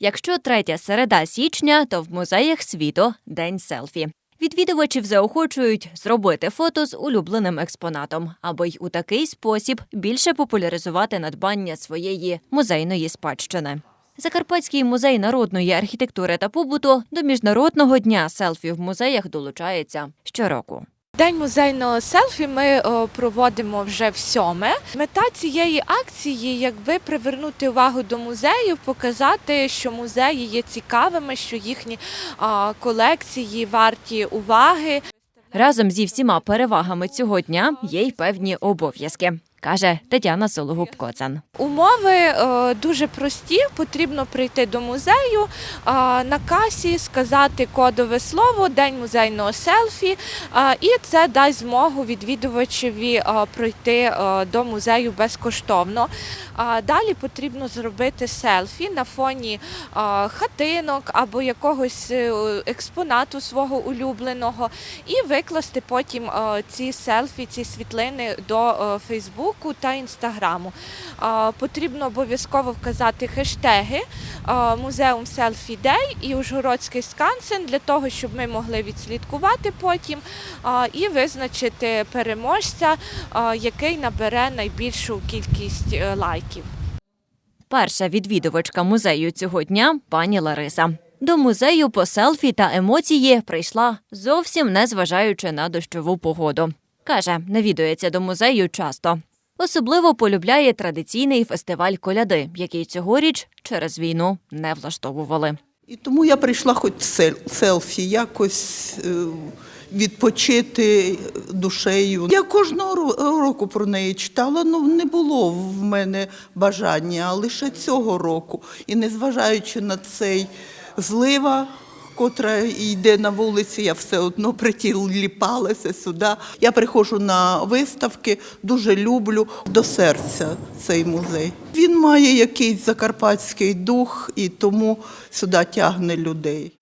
Якщо третя середа січня, то в музеях світу день селфі. Відвідувачів заохочують зробити фото з улюбленим експонатом, аби й у такий спосіб більше популяризувати надбання своєї музейної спадщини. Закарпатський музей народної архітектури та побуту до міжнародного дня селфі в музеях долучається щороку. День музейного селфі ми проводимо вже в сьоме. Мета цієї акції якби привернути увагу до музеїв, показати, що музеї є цікавими, що їхні колекції варті уваги. Разом зі всіма перевагами цього дня є й певні обов'язки, каже Тетяна Сологуб-Коцан. Умови е, дуже прості. Потрібно прийти до музею е, на касі, сказати кодове слово День музейного селфі, е, і це дасть змогу відвідувачеві пройти до музею безкоштовно. Далі потрібно зробити селфі на фоні хатинок або якогось експонату свого улюбленого, і викласти потім ці селфі, ці світлини до е, Фейсбуку та Інстаграму. Потрібно обов'язково вказати хештеги Музеум Селфі Дей і Ужгородський скансен для того, щоб ми могли відслідкувати потім і визначити переможця, який набере найбільшу кількість е, лайків. Перша відвідувачка музею цього дня пані Лариса. До музею по селфі та емоції прийшла зовсім не зважаючи на дощову погоду. Каже, навідується до музею часто. Особливо полюбляє традиційний фестиваль коляди, який цьогоріч через війну не влаштовували. І тому я прийшла хоч сел- селфі, якось е, відпочити душею. Я кожного ро- року про неї читала, ну не було в мене бажання, а лише цього року. І незважаючи на цей злива, котра йде на вулиці, я все одно притіліпалася сюди. Я приходжу на виставки, дуже люблю до серця цей музей. Він має якийсь закарпатський дух і тому сюди тягне людей.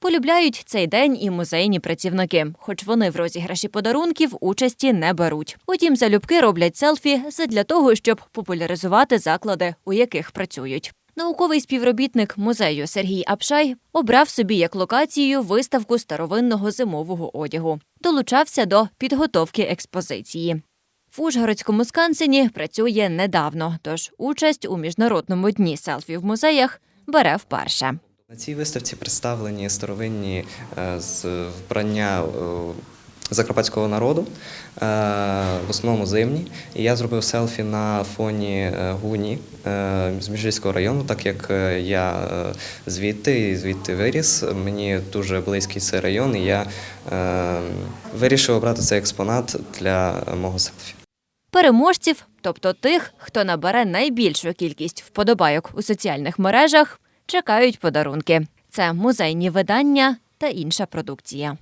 Полюбляють цей день і музейні працівники, хоч вони в розіграші подарунків участі не беруть. Утім, залюбки роблять селфі задля того, щоб популяризувати заклади, у яких працюють. Науковий співробітник музею Сергій Апшай обрав собі як локацію виставку старовинного зимового одягу. Долучався до підготовки експозиції. В Ужгородському скансені працює недавно, тож участь у міжнародному дні селфі в музеях бере вперше. На цій виставці представлені старовинні е, з вбрання е, закарпатського народу, е, в основному зимні. І я зробив селфі на фоні е, гуні е, з Міжгірського району, так як я звідти і звідти виріс. Мені дуже близький цей район, і я вирішив обрати цей експонат для мого селфі. Переможців, тобто тих, хто набере найбільшу кількість вподобайок у соціальних мережах, чекають подарунки. Це музейні видання та інша продукція.